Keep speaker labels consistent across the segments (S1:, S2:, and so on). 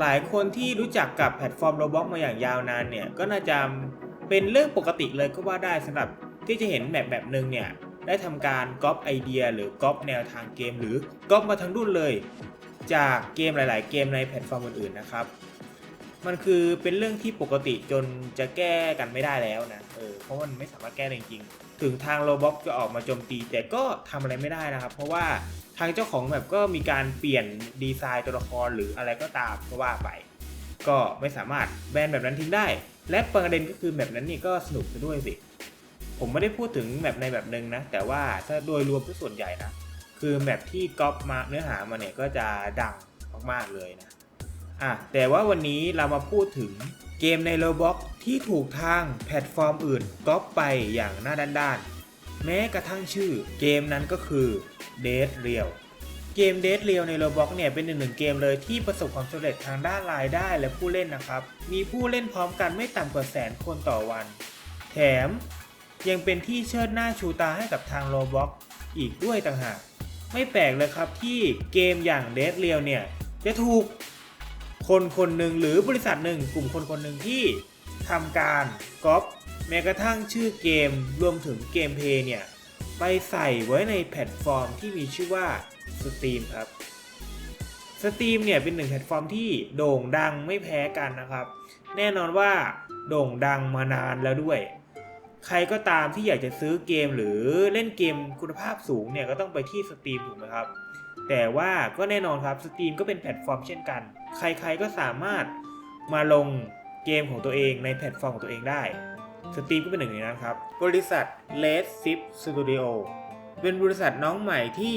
S1: หลายคนที่รู้จักกับแพลตฟอร์ม Roblox มาอย่างยาวนานเนี่ยก็น่าจะเป็นเรื่องปกติเลยก็ว่าได้สำหรับที่จะเห็นแบบแบบหนึ่งเนี่ยได้ทำการก๊อปไอเดีย หรือก๊อปแนวทางเกม หรือก๊อปมาทั้งรุ่นเลย จากเกมหลาย ๆ เกมในแพลตฟอร์มอื่นๆนะครับ มันคือเป็นเรื่องที่ปกติจนจะแก้กันไม่ได้แล้วนะเออเพราะมันไม่สามารถแก้ได้จริงๆถึงทางโรบ็อกจะออกมาโจมตี แต่ก็ทำอะไรไม่ได้นะครับ เพราะว่าทางเจ้าของแบบก็มีการเปลี่ยนดีไซน์ตัวละครหรืออะไรก็ตามก็ว่าไป ก็ไม่สามารถแบนแบบนั้นทิ้งได้ และประเด็นก็คือแบบนั้นนี่ก็สนุกซะด้วยสิ ผมไม่ได้พูดถึงแบบในแบบหนึ่งนะ แต่ว่าถ้าโดยรวมที่ส่วนใหญ่นะ คือแบบที่ก๊อปมาเนื้อหามาเนี่ยก็จะดังมากๆเลยนะ อะแต่ว่าวันนี้เรามาพูดถึงเกมใน Roblox ที่ถูกทางแพลตฟอร์มอื่นก๊อปไปอย่างหน้าด้านๆ แม้กระทั่งชื่อเกมนั้นก็คือ Dead Real เกม Dead Real ใน Roblox เนี่ยเป็นหนึ่งหนึ่งเกมเลยที่ประสบความสำเร็จทางด้านรายได้และผู้เล่นนะครับ มีผู้เล่นพร้อมกันไม่ต่ำกว่าแสนคนต่อวัน แถมยังเป็นที่เชิดหน้าชูตาให้กับทาง Roblox อีกด้วยต่างหาก ไม่แปลกเลยครับที่เกมอย่าง Dead Real เนี่ยจะถูก คนคนหนึ่งหรือบริษัทหนึ่งกลุ่มคนคนหนึ่งที่ทำการก๊อปแม้กระทั่งชื่อเกมรวมถึงเกมเพย์เนี่ย ไปใส่ไว้ในแพลตฟอร์มที่มีชื่อว่า Steam ครับ Steam เนี่ยเป็นหนึ่งแพลตฟอร์มที่โด่งดังไม่แพ้กันนะครับ แน่นอนว่าโด่งดังมานานแล้วด้วย ใครก็ตามที่อยากจะซื้อเกมหรือเล่นเกมคุณภาพสูงเนี่ยก็ต้องไปที่ Steam ถูกไหมครับ แต่ว่าก็แน่นอนครับ Steam ก็เป็นแพลตฟอร์มเช่นกัน ใครๆก็สามารถมาลงเกมของตัวเองในแพลตฟอร์มของตัวเองได้ Steam ก็เป็นหนึ่งในนั้นครับ บริษัท Red Zip Studio เป็นบริษัทน้องใหม่ที่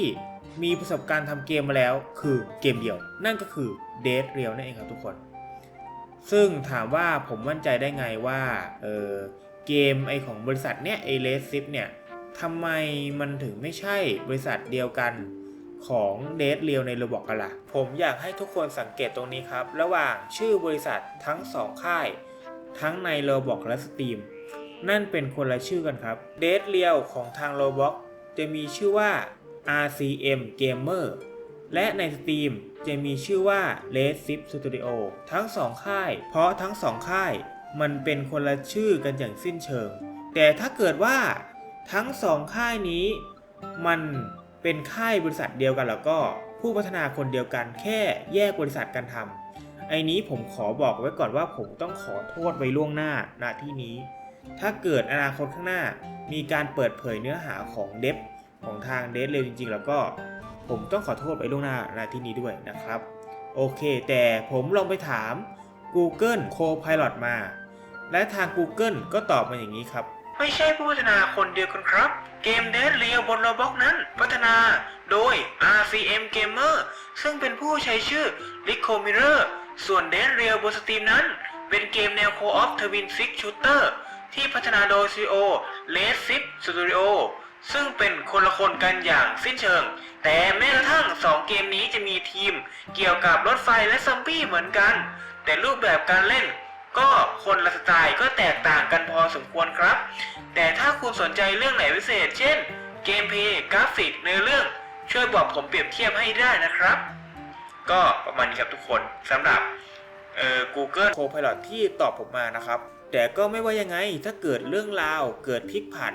S1: มีประสบการณ์ทำเกมมาแล้วคือเกมเดียว นั่นก็คือ Dead Real นั่นเองครับทุกคน ซึ่งถามว่าผมมั่นใจได้ไงว่าเออเกมไอของบริษัทเนี้ยไอ Red Zip เนี่ยทำไมมันถึงไม่ใช่บริษัทเดียวกัน ของเดทเรียวในระบบกันละ่ะ ผมอยากให้ทุกคนสังเกตตรงนี้ครับ ระหว่างชื่อบริษัททั้งสองค่าย ทั้งในโ o บอกและสตรีมนั่นเป็นคนละชื่อกันครับเดทเรียวของทางโ o บอกจะมีชื่อว่า RCM Gamer และใน Steam จะมีชื่อว่า Red Zip Studio ทั้งสองค่าย เพราะทั้งสองค่าย มันเป็นคนละชื่อกันอย่างสิ้นเชิง แต่ถ้าเกิดว่าทั้งสองค่ายนี้ มัน เป็นค่ายบริษัทเดียวกันแล้วก็ผู้พัฒนาคนเดียวกัน แค่แยกบริษัทกันทำไอ้นี้ผมขอบอกไว้ก่อนว่าผมต้องขอโทษไว้ล่วงหน้าณที่นี้ ถ้าเกิดอนาคตข้างหน้า มีการเปิดเผยเนื้อหาของเดฟของทางเดฟเร็วจริง ๆ แล้วก็ผมต้องขอโทษไว้ล่วงหน้าณที่นี้ด้วยนะครับ โอเค แต่ผมลองไปถาม Google Copilot มา และทาง Google ก็ตอบมาอย่างนี้ครับ ไม่ใช่ผู้พัฒนาคนเดียวกันครับ เกม Dead Real บน Roblox นั้น พัฒนาโดย RCM Gamer ซึ่งเป็นผู้ใช้ชื่อ Rico Mirror ส่วน Dead Real บน Steam นั้น เป็นเกมแนว Co-op Twin Stick Shooter ที่พัฒนาโดย CEO Red Zip Studio ซึ่งเป็นคนละคนกันอย่างสิ้นเชิง แต่แม้กระทั่ง 2 เกมนี้จะมีทีม เกี่ยวกับรถไฟและซอมบี้เหมือนกัน แต่รูปแบบการเล่น ก็คนละสไตล์ก็แตกต่างกันพอสมควรครับ แต่ถ้าคุณสนใจเรื่องไหนพิเศษ เช่น เกมเพย์กราฟิกในอเรื่อง ช่วยบอกผมเปรียบเทียบให้ได้นะครับ ก็ประมาณนี้ครับทุกคนสำหรับเอ่อ Google Copilot ที่ตอบผมมานะครับ แต่ก็ไม่ว่ายังไงถ้าเกิดเรื่องราวเกิดพลิกผัน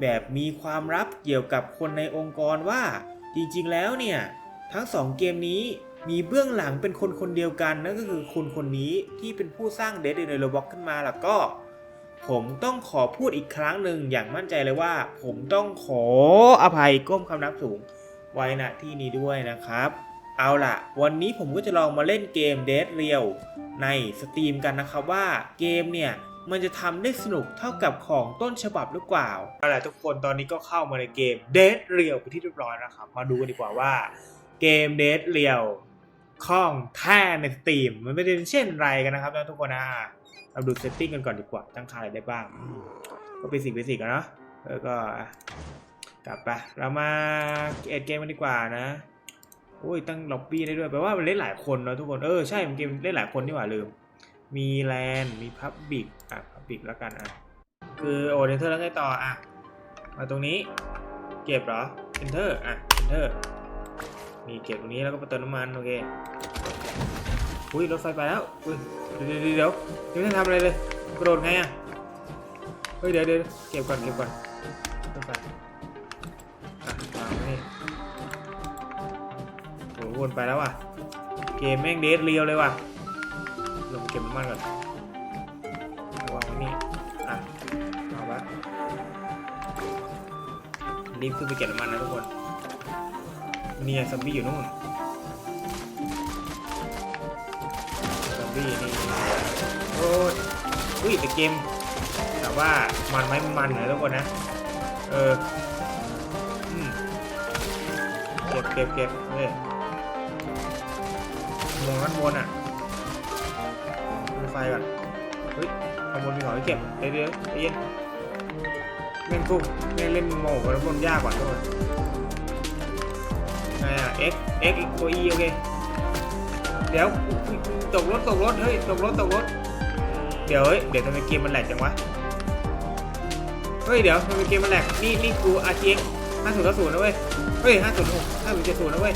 S1: แบบมีความลับเกี่ยวกับคนในองค์กรว่า จริงๆแล้วเนี่ย ทั้งสองเกมนี้ มีเบื้องหลังเป็นคนคนเดียวกันนั่นก็คือคนคนนี้ที่เป็นผู้สร้างเด d ในโรบ็อกขึ้นมาแล้วก็ ผมต้องขอพูดอีกครั้งหนึ่งอย่างมั่นใจเลยว่า ผมต้องขออภัยก้มคำนับสูงไว้ณที่นี้ด้วยนะครับ เอาล่ะ วันนี้ผมก็จะลองมาเล่นเกม Dead Real ใน Steam กันนะครับว่าเกมเนี่ยมันจะทำได้สนุกเท่ากับของต้นฉบับหรือเปล่าเอาล่ะทุกคนตอนนี้ก็เข้ามาในเกม Dead Real ไปที่เรียบร้อยนะครับ มาดูกันดีกว่าว่าเกม Dead Real ของแท้ใน Steam มันไม่ได้เป็นเช่นไรกันนะครับทุกคนนะเราดูเซตติ้งกันก่อนดีกว่าตั้งค่าอะไรได้บ้าง ก็เป็นสิ่งเป็นสิ่งกันเนาะแล้วก็กลับไปเรามาเอ็ดเกมกันดีกว่านะโอ้ยตั้งล็อบบี้ได้ด้วยแปลว่ามันเล่นหลายคนเนาะทุกคนเออใช่มันเกมเล่นหลายคนนี่หว่าลืม มีแลนมีพับบิกอะพับบิกแล้วกันอะคือโอเดนเทอร์แล้วไงต่ออะมาตรงนี้ เก็บเหรอเอนเทอร์อะเอนเทอร์ นี่เก็บตรงนี้แล้วก็ไปเติมน้ำมันโอเคอุ้ยรถไฟไปแล้วอุ้ยเดี๋ยวเดี๋ยวเดี๋ยวยังไม่ได้ทำอะไรเลยกระโดดไงอะเฮ้ยเดี๋ยวเดี๋ยวเก็บก่อนเก็บก่อนรถไฟอะวางไว้นี่โอ้โหวนไปแล้วว่ะเกมแม่งเดทเรียวเลยว่ะลงเก็บน้ำมันก่อนวางไว้นี่อะเอาไว้รีบขึ้นไปเก็บน้ำมันนะทุกคน เนี่ยซอมบี้อยู่นู่นซอมบี้นี่โอ้ยอุ้ยแต่เกมแต่ว่ามันไหมมันเหรอทุกคนนะ เออเก็บเก็บเก็บเฮ้ยมองด้านบนอะดูไฟก่อนเฮ้ยข้างบนมีของให้เก็บเดี๋ยวเดี๋ยวเย็นเล่นกุ้งเล่นเล่นโม่กับด้านบนยากกว่าทุกคน x x ตัว e โอเค เดี๋ยวตกรถตกรถเฮ้ยตกรถตกรถ เดี๋ยวเฮ้ยเดี๋ยวทำไมเกมมันแหลกจังวะ เฮ้ยเดี๋ยวทำไมเกมมันแหลก นี่นี่กู RTX 5090นะเว้ย เฮ้ย506 5070นะเว้ย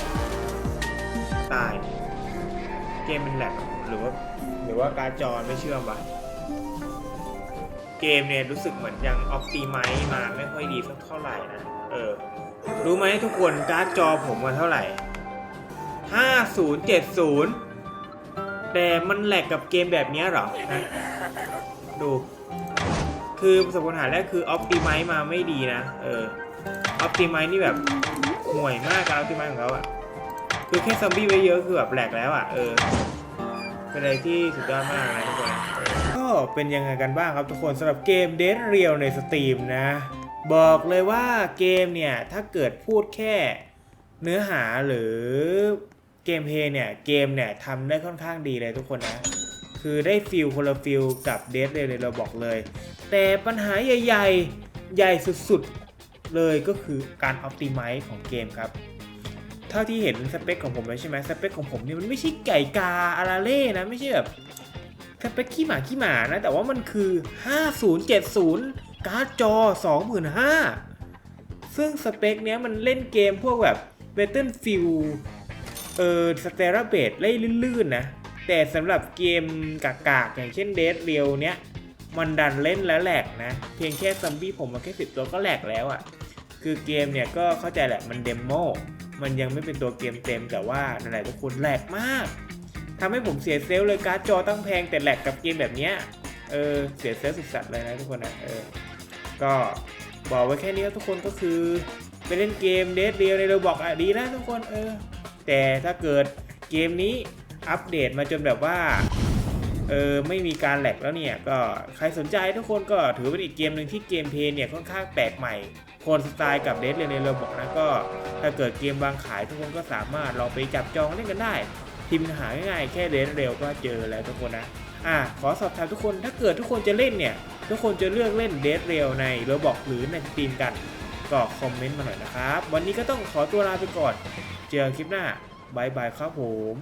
S1: ตาย เกมมันแหลกหรือว่าหรือว่าการจอไม่เชื่อมปะเกมเนี่ยรู้สึกเหมือนยังออ t ติไมมาไม่ค่อยดีสักเท่าไหร่นะ เออ รู้ไหมทุกคนการ์ดจอผมมันเท่าไหร่ 5070 แต่มันแหลกกับเกมแบบนี้หรอนะดู คือประสบปัญหาแรกคือออ t ติไมมาไม่ดีนะ เออออ t ติไมนี่แบบห่วยมากการออ t ติไมของเขาอะคือแค่ซอมบี้ไว้เยอะคือแบบแหลกแล้วอะเออเป็นอะไรที่สุดยอดมากนะทุกคนก็เป็นยังไงกันบ้างครับทุกคนสำหรับเกม Dead Real ในสตรีมนะ บอกเลยว่าเกมเนี่ย ถ้าเกิดพูดแค่เนื้อหาหรือเกมเพลย์เนี่ย เกมเนี่ยทำได้ค่อนข้างดีเลยทุกคนนะ คือได้ฟิลคนละฟิลกับ Dead Real เลยเราบอกเลย แต่ปัญหาใหญ่ๆ ใหญ่สุดๆ เลยก็คือการ Optimize ของเกมครับ เท่าที่เห็นสเปคของผมแล้วใช่ไหมสเปคของผมเนี่ยมันไม่ใช่ไก่กาอาราเล่นะ ไม่ใช่แบบสเปคขี้หมาขี้หมานะ แต่ว่ามันคือ 5070 การ์ดจอ 25,000 ซึ่งสเปคเนี้ยมันเล่นเกมพวกแบบ Battlefield เออสเตราเบดเล่นลื่นๆนะ แต่สำหรับเกมกากๆ อย่างเช่น Dead Real เนี้ย มันดันเล่นแล้วแหลกนะ เพียงแค่ซัมบี้ผมมาแค่สิบตัวก็แหลกแล้วอะ่ะ คือเกมเนี่ยก็เข้าใจแหละมันเดโมมันยังไม่เป็นตัวเกมเต็มแต่ว่านั่นแหละทุกคนแหลกมากทำให้ผมเสียเซลล์เลยการ์ดจอตั้งแพงแต่แหลกกับเกมแบบเนี้ยเออเสียเซลล์สุดสัตว์เลยนะทุกคนนะเออ ก็บอกไว้แค่นี้ครับทุกคนก็คือไปเล่นเกมเดทเรียวในเราบอกอะดีนะทุกคนเออ แต่ถ้าเกิดเกมนี้อัปเดตมาจนแบบว่าเออไม่มีการแหลกแล้วเนี่ย ก็ใครสนใจทุกคนก็ถือเป็นอีกเกมหนึ่งที่เกมเพลย์เนี่ยค่อนข้างแปลกใหม่คนสไตล์กับเดทเรียนในระบบนะก็ ถ้าเกิดเกมวางขายทุกคนก็สามารถลองไปจับจองเล่นกันได้พิมพ์หาง่ายๆแค่เดทเร็วก็เจอแล้วทุกคนนะ อะขอสอบถามทุกคนถ้าเกิดทุกคนจะเล่นเนี่ย ทุกคนจะเลือกเล่นเดทเรลในรบบบหรือในสตรีมกัน ก็คอมเมนต์มาหน่อยนะครับ วันนี้ก็ต้องขอตัวลาไปก่อน เจอกันคลิปหน้าบายบายครับผม